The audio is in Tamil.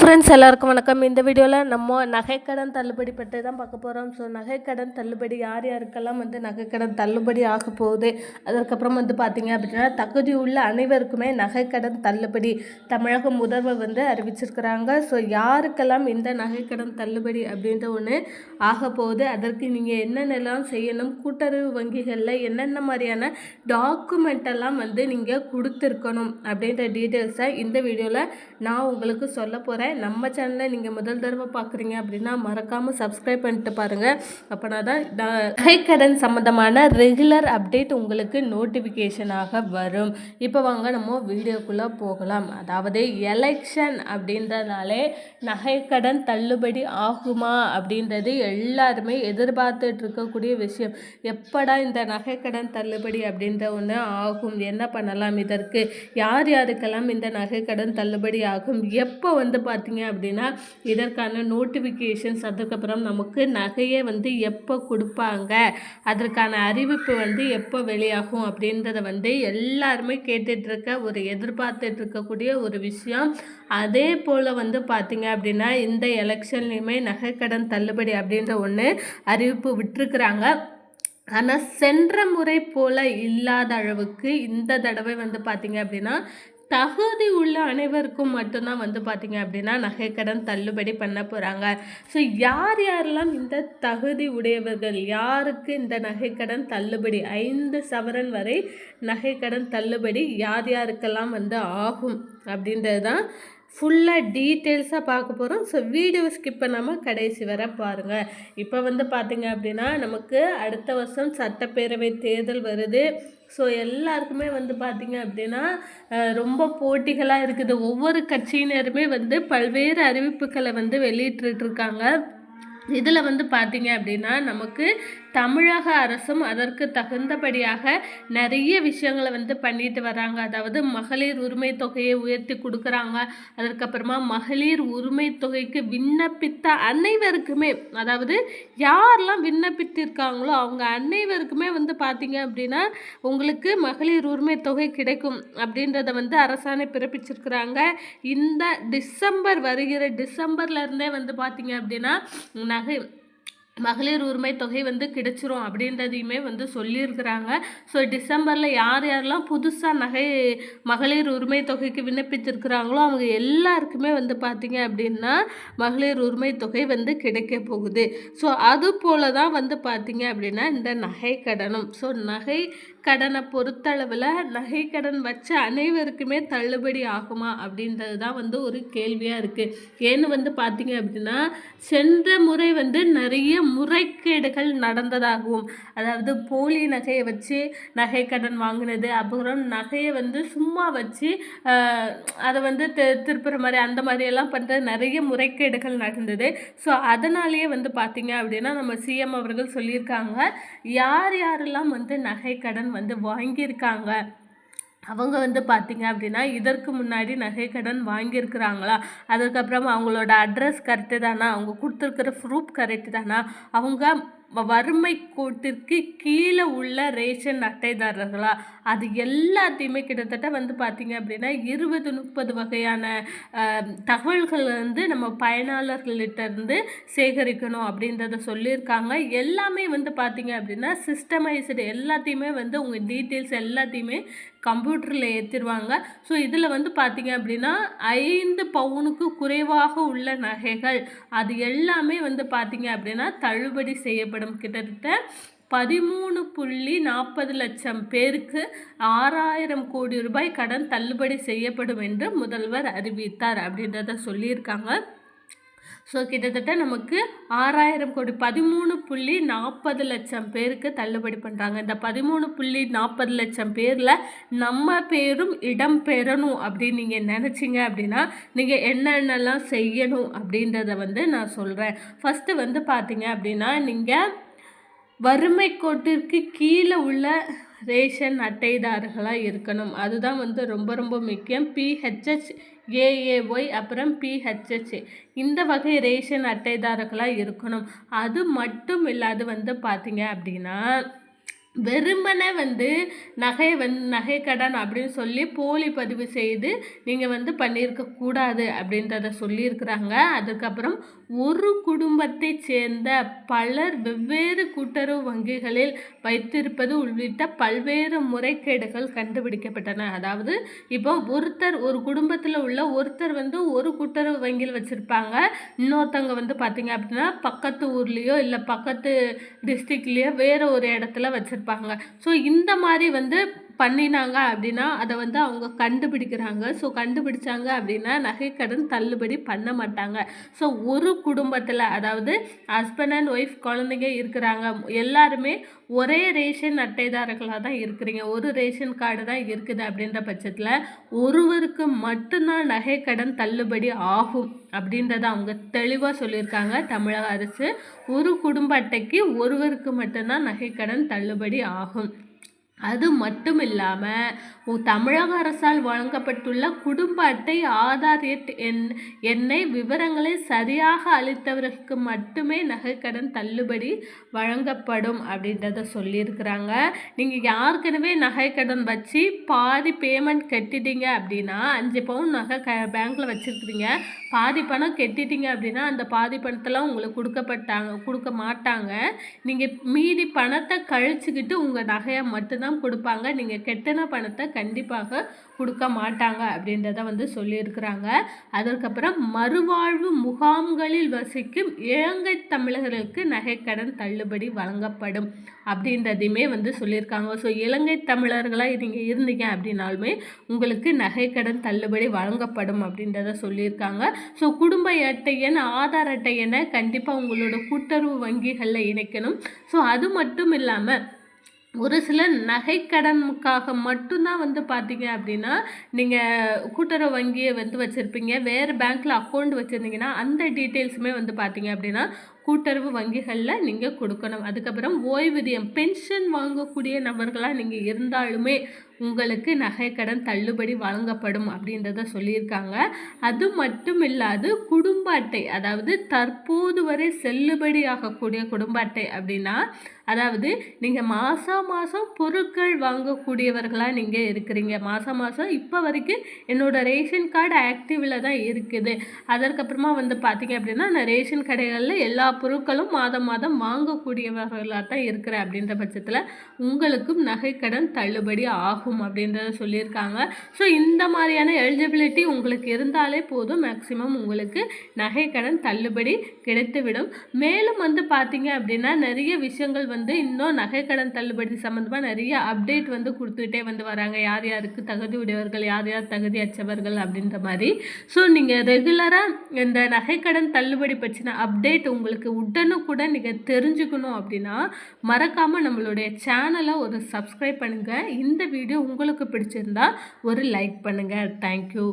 ஃப்ரெண்ட்ஸ் எல்லாருக்கும் வணக்கம். இந்த வீடியோவில் நம்ம நகைக்கடன் தள்ளுபடி பற்றி தான் பார்க்க போகிறோம் ஸோ நகைக்கடன் தள்ளுபடி யார் யாருக்கெல்லாம் வந்து நகைக்கடன் தள்ளுபடி ஆக போகுது? அதற்கப்புறம் வந்து பார்த்திங்க அப்படின்னா தகுதி உள்ள அனைவருக்குமே நகைக்கடன் தள்ளுபடி தமிழக முதல்வர் வந்து அறிவிச்சிருக்கிறாங்க. ஸோ யாருக்கெல்லாம் இந்த நகைக்கடன் தள்ளுபடி அப்படின்ற ஒன்று ஆக போகுது? அதற்கு நீங்கள் என்னென்னலாம் செய்யணும்? கூட்டுறவு வங்கிகளில் என்னென்ன மாதிரியான டாக்குமெண்ட் எல்லாம் வந்து நீங்கள் கொடுத்துருக்கணும் அப்படின்ற டீட்டெயில்ஸை இந்த வீடியோவில் நான் உங்களுக்கு சொல்ல போகிறேன் நம்ம சேனலை நீங்கள் முதல் தடவை பார்க்குறீங்க அப்படின்னா மறக்காமல் சப்ஸ்கிரைப் பண்ணிட்டு பாருங்கள் அப்போனா தான் நகைக்கடன் சம்மந்தமான ரெகுலர் அப்டேட் உங்களுக்கு நோட்டிஃபிகேஷனாக வரும். இப்போ வாங்க நம்ம வீடியோக்குள்ளே போகலாம். அதாவது எலெக்ஷன் அப்படின்றதுனாலே நகைக்கடன் தள்ளுபடி ஆகுமா அப்படின்றது எல்லாருமே எதிர்பார்த்துட்டு இருக்கக்கூடிய விஷயம். எப்படா இந்த நகைக்கடன் தள்ளுபடி அப்படின்ற ஒன்று ஆகும்? என்ன பண்ணலாம் இதற்கு? யார் யாருக்கெல்லாம் இந்த நகைக்கடன் தள்ளுபடி ஆகும். எப்போ வந்து பார்த்தீங்க அப்படின்னா இதற்கான நோட்டிஃபிகேஷன்ஸ் அதுக்கப்புறம் நமக்கு நகையை வந்து எப்போ கொடுப்பாங்க? அதற்கான அறிவிப்பு வந்து எப்போ வெளியாகும் அப்படின்றத வந்து எல்லாருமே கேட்டுட்ருக்க ஒரு எதிர்பார்த்துட்டு இருக்கக்கூடிய ஒரு விஷயம். அதே போல் வந்து பார்த்தீங்க அப்படின்னா இந்த எலெக்ஷன்லேயுமே நகைக்கடன் தள்ளுபடி அப்படின்ற ஒன்று அறிவிப்பு விட்டுருக்குறாங்க. ஆனால் சென்ற முறை போல் இல்லாத அளவுக்கு இந்த தடவை வந்து பார்த்திங்க அப்படின்னா தகுதி உள்ள அனைவருக்கும் மட்டும்தான் வந்து பார்த்திங்க அப்படின்னா நகைக்கடன் தள்ளுபடி பண்ண போகிறாங்க ஸோ யார் யாரெல்லாம் இந்த தகுதி உடையவர்கள்? யாருக்கு இந்த நகைக்கடன் தள்ளுபடி? ஐந்து சவரன் வரை நகைக்கடன் தள்ளுபடி யார் யாருக்கெல்லாம் வந்து ஆகும் அப்படின்றது தான் ஃபுல்லாக டீட்டெயில்ஸாக பார்க்க போகிறோம் ஸோ வீடியோ ஸ்கிப் பண்ணாமல் கடைசி வர பாருங்கள் இப்போ வந்து பார்த்திங்க அப்படின்னா நமக்கு அடுத்த வருஷம் சட்டப்பேரவை தேர்தல் வருது. ஸோ எல்லாருக்குமே வந்து பார்த்திங்க அப்படின்னா ரொம்ப போட்டிகளாக இருக்குது. ஒவ்வொரு கட்சியினருமே வந்து பல்வேறு அறிவிப்புகளை வந்து வெளியிட்டுருக்காங்க. இதில் வந்து பார்த்திங்க அப்படின்னா நமக்கு தமிழக அரசும் அதற்கு தகுந்தபடியாக நிறைய விஷயங்களை வந்து பண்ணிட்டு வராங்க. அதாவது மகளிர் உரிமை தொகையை உயர்த்தி கொடுக்குறாங்க. அதற்கப்புறமா மகளிர் உரிமை தொகைக்கு விண்ணப்பித்த அனைவருக்குமே அதாவது யாரெல்லாம் விண்ணப்பித்திருக்காங்களோ அவங்க அனைவருக்குமே வந்து பார்த்தீங்க அப்படின்னா உங்களுக்கு மகளிர் உரிமை தொகை கிடைக்கும் அப்படின்றத வந்து அரசாணை பிறப்பிச்சிருக்கிறாங்க. இந்த டிசம்பர் வருகிற டிசம்பர்லேருந்தே வந்து பார்த்தீங்க அப்படின்னா நகை மகளிர் உரிமை தொகை வந்து கிடைச்சிரும் அப்படின்றதையுமே வந்து சொல்லியிருக்கிறாங்க. ஸோ டிசம்பரில் யார் யாரெல்லாம் புதுசாக நகை மகளிர் உரிமை தொகைக்கு விண்ணப்பித்திருக்கிறாங்களோ அவங்க எல்லாருக்குமே வந்து பார்த்திங்க அப்படின்னா மகளிர் உரிமை தொகை வந்து கிடைக்க போகுது. ஸோ அது போல தான் வந்து பார்த்திங்க அப்படின்னா இந்த நகை கடனும். ஸோ நகை கடனை பொறுத்தளவில் நகை கடன் வச்ச அனைவருக்குமே தள்ளுபடி ஆகுமா அப்படின்றது தான் வந்து ஒரு கேள்வியாக இருக்குது ஏன்னு வந்து பார்த்திங்க அப்படின்னா சென்ற முறை வந்து நிறைய முறைகேடுகள் நடந்ததாகவும் அதாவது போலி நகையை வச்சு நகை கடன் வாங்கினது அப்புறம் நகையை வந்து சும்மா வச்சு அதை வந்து திருப்புற மாதிரி அந்த மாதிரியெல்லாம் பண்ணுற நிறைய முறைகேடுகள் நடந்தது. ஸோ அதனாலேயே வந்து பார்த்திங்க அப்படின்னா நம்ம சிஎம் அவர்கள் சொல்லியிருக்காங்க யார் யாரெல்லாம் வந்து நகை கடன் வந்து வாங்கியிருக்காங்க. அவங்க வந்து பார்த்திங்க அப்படின்னா இதற்கு முன்னாடி நகை கடன் வாங்கியிருக்கிறாங்களா? அதுக்கப்புறம் அவங்களோட அட்ரஸ் கரெக்டு தானா? அவங்க கொடுத்துருக்குற ப்ரூஃப் கரெக்டு தானா? அவங்க வறுமை கோட்டிற்கு கீழே உள்ள ரேஷன் அட்டைதாரர்களா? அது எல்லாத்தையுமே கிட்டத்தட்ட வந்து பார்த்திங்க அப்படின்னா இருபது முப்பது வகையான தகவல்கள் வந்து நம்ம பயனாளர்கள்கிட்ட இருந்து சேகரிக்கணும் அப்படின்றத சொல்லியிருக்காங்க. எல்லாமே வந்து பார்த்திங்க அப்படின்னா சிஸ்டமைஸ்டு எல்லாத்தையுமே வந்து உங்கள் டீட்டெயில்ஸ் எல்லாத்தையுமே கம்ப்யூட்டரில் ஏற்றிடுவாங்க ஸோ இதில் வந்து பார்த்திங்க அப்படின்னா ஐந்து பவுனுக்கு குறைவாக உள்ள நகைகள் அது எல்லாமே வந்து பார்த்திங்க அப்படின்னா தள்ளுபடி செய்யப்படும். கிட்டத்தட்ட பதிமூணு புள்ளி நாற்பது லட்சம் பேருக்கு ஆறாயிரம் கோடி ரூபாய் கடன் தள்ளுபடி செய்யப்படும் என்று முதல்வர் அறிவித்தார் அப்படின்றத சொல்லியிருக்காங்க. ஸோ கிட்டத்தட்ட நமக்கு ஆறாயிரம் கோடி பதிமூணு புள்ளி நாற்பது லட்சம் பேருக்கு தள்ளுபடி பண்ணுறாங்க இந்த பதிமூணு புள்ளி நாற்பது லட்சம் பேரில் நம்ம பேரும் இடம் பெறணும் அப்படின்னு நீங்கள் நினச்சிங்க அப்படின்னா நீங்கள் என்னென்னலாம் செய்யணும் அப்படின்றத வந்து நான் சொல்கிறேன் ஃபஸ்ட்டு வந்து பார்த்தீங்க அப்படின்னா நீங்கள் வறுமை கோட்டிற்கு கீழே உள்ள ரேஷன் அட்டைதாரர்களாக இருக்கணும். அதுதான் வந்து ரொம்ப ரொம்ப முக்கியம். பிஹெச்ஹெச் ஏஏஒய் அப்புறம் பிஹெச்ஹெச் இந்த வகை ரேஷன் அட்டைதாரர்களாக இருக்கணும். அது மட்டும் இல்லாது வந்து பார்த்தீங்க அப்படின்னா வெறுமனே வந்து நகை வந் நகை கடன் அப்படின்னு சொல்லி போலி பதிவு செய்து நீங்கள் வந்து பண்ணியிருக்க கூடாது அப்படின்றத சொல்லியிருக்கிறாங்க. அதுக்கப்புறம் ஒரு குடும்பத்தை சேர்ந்த பலர் வெவ்வேறு கூட்டுறவு வங்கிகளில் வைத்திருப்பது உள்ளிட்ட பல்வேறு முறைகேடுகள் கண்டுபிடிக்கப்பட்டன. அதாவது இப்போ ஒருத்தர் ஒரு குடும்பத்தில் உள்ள ஒருத்தர் வந்து ஒரு கூட்டுறவு வங்கியில் வச்சுருப்பாங்க. இன்னொருத்தவங்க வந்து பார்த்திங்க அப்படின்னா பக்கத்து ஊர்லேயோ இல்லை பக்கத்து டிஸ்ட்ரிக்ட்லேயோ வேறு ஒரு இடத்துல வச்சுருப்பாங்க. ஸோ இந்த மாதிரி வந்து பண்ணினாங்க அப்படின்னா அதை வந்து அவங்க கண்டுபிடிக்கிறாங்க. ஸோ கண்டுபிடிச்சாங்க அப்படின்னா நகைக்கடன் தள்ளுபடி பண்ண மாட்டாங்க. ஸோ ஒரு குடும்பத்தில் அதாவது ஹஸ்பண்ட் அண்ட் ஒய்ஃப் குழந்தைங்க இருக்கிறாங்க. எல்லாருமே ஒரே ரேஷன் அட்டைதாரர்களாக தான் இருக்கிறீங்க. ஒரு ரேஷன் கார்டு தான் இருக்குது அப்படின்ற பட்சத்தில் ஒருவருக்கு மட்டும்தான் நகைக்கடன் தள்ளுபடி ஆகும் அப்படின்றத அவங்க தெளிவாக சொல்லியிருக்காங்க. தமிழக அரசு ஒரு குடும்ப அட்டைக்கு ஒருவருக்கு மட்டும்தான் நகைக்கடன் தள்ளுபடி ஆகும். அது மட்டும் இல்லாமல் தமிழக அரசால் வழங்கப்பட்டுள்ள குடும்ப அட்டை ஆதார் எட் எண் எண்ணை விவரங்களை சரியாக அளித்தவர்களுக்கு மட்டுமே நகைக்கடன் தள்ளுபடி வழங்கப்படும் அப்படின்றத சொல்லியிருக்கிறாங்க. நீங்கள் யாருக்கெனவே நகைக்கடன் வச்சு பாதி பேமெண்ட் கட்டிட்டீங்க அப்படின்னா அஞ்சு பவுன் நகை க பேங்க்கில் வச்சுருக்குறீங்க. பாதி பணம் கட்டிட்டீங்க அப்படின்னா அந்த பாதி பணத்தெல்லாம் உங்களுக்கு கொடுக்கப்பட்டாங்க கொடுக்க மாட்டாங்க. நீங்கள் மீதி பணத்தை கழிச்சுக்கிட்டு உங்கள் நகையை மட்டும்தான் தான் கொடுப்பாங்க. நீங்கள் கெட்டின பணத்தை கண்டிப்பாக கொடுக்க மாட்டாங்க அப்படின்றத வந்து சொல்லியிருக்கிறாங்க. அதற்கப்புறம் மறுவாழ்வு முகாம்களில் வசிக்கும் இலங்கை தமிழர்களுக்கு நகைக்கடன் தள்ளுபடி வழங்கப்படும் அப்படின்றதையுமே வந்து சொல்லியிருக்காங்க. ஸோ இலங்கை தமிழர்களாக நீங்கள் இருந்தீங்க அப்படின்னாலுமே உங்களுக்கு நகைக்கடன் தள்ளுபடி வழங்கப்படும் அப்படின்றத சொல்லியிருக்காங்க. ஸோ குடும்ப அட்டை எண் ஆதார் அட்டை என கண்டிப்பாக உங்களோட கூட்டுறவு வங்கிகளில் இணைக்கணும். ஸோ அது மட்டும் இல்லாமல் ஒரு சில நகைக்கடனுக்காக மட்டும்தான் வந்து பார்த்தீங்க அப்படின்னா நீங்கள் கூட்டுறவு வங்கியை வந்து வச்சுருப்பீங்க. வேறு பேங்க்கில் அக்கௌண்ட் வச்சுருந்தீங்கன்னா அந்த டீட்டெயில்ஸுமே வந்து பார்த்தீங்க அப்படின்னா கூட்டுறவு வங்கிகளில் நீங்கள் கொடுக்கணும். அதுக்கப்புறம் ஓய்வூதியம் பென்ஷன் வாங்கக்கூடிய நபர்களாக நீங்கள் இருந்தாலுமே உங்களுக்கு நகைக்கடன் தள்ளுபடி வழங்கப்படும் அப்படின்றத சொல்லியிருக்காங்க. அது மட்டும் இல்லாது குடும்ப அட்டை அதாவது தற்போது வரை செல்லுபடி ஆகக்கூடிய குடும்ப அட்டை அப்படின்னா அதாவது நீங்கள் மாதம் மாதம் பொருட்கள் வாங்கக்கூடியவர்களாக நீங்கள் இருக்கிறீங்க. மாதம் மாதம் இப்போ வரைக்கும் என்னோடய ரேஷன் கார்டு ஆக்டிவில் தான் இருக்குது. அதற்கப்புறமா வந்து பார்த்தீங்க அப்படின்னா நான் ரேஷன் கடைகளில் எல்லா பொருட்களும் மாதம் மாதம் வாங்கக்கூடியவர்களாக தான் இருக்கிற அப்படின்ற பட்சத்தில் உங்களுக்கும் நகைக்கடன் தள்ளுபடி ஆகும் அப்படின்றத சொல்லியிருக்காங்க. ஸோ இந்த மாதிரியான எலிஜிபிலிட்டி உங்களுக்கு இருந்தாலே போதும். மேக்ஸிமம் உங்களுக்கு நகைக்கடன் தள்ளுபடி கிடைத்துவிடும். மேலும் வந்து பார்த்தீங்க அப்படின்னா நிறைய விஷயங்கள் வந்து இன்னும் நகைக்கடன் தள்ளுபடி சம்மந்தமாக நிறைய அப்டேட் வந்து கொடுத்துக்கிட்டே வந்து வராங்க. யார் யாருக்கு தகுதி உடையவர்கள் யார் யார் தகுதி அச்சவர்கள் அப்படின்ற மாதிரி. ஸோ நீங்கள் ரெகுலராக இந்த நகைக்கடன் தள்ளுபடி பற்றின அப்டேட் உங்களுக்கு உங்களுக்கு உடனுக்குடன் நீங்கள் தெரிஞ்சுக்கணும் அப்படின்னா மறக்காமல் நம்மளுடைய சேனலை ஒரு சப்ஸ்கிரைப் பண்ணுங்கள் இந்த வீடியோ உங்களுக்கு பிடிச்சிருந்தா ஒரு லைக் பண்ணுங்கள் தேங்க்யூ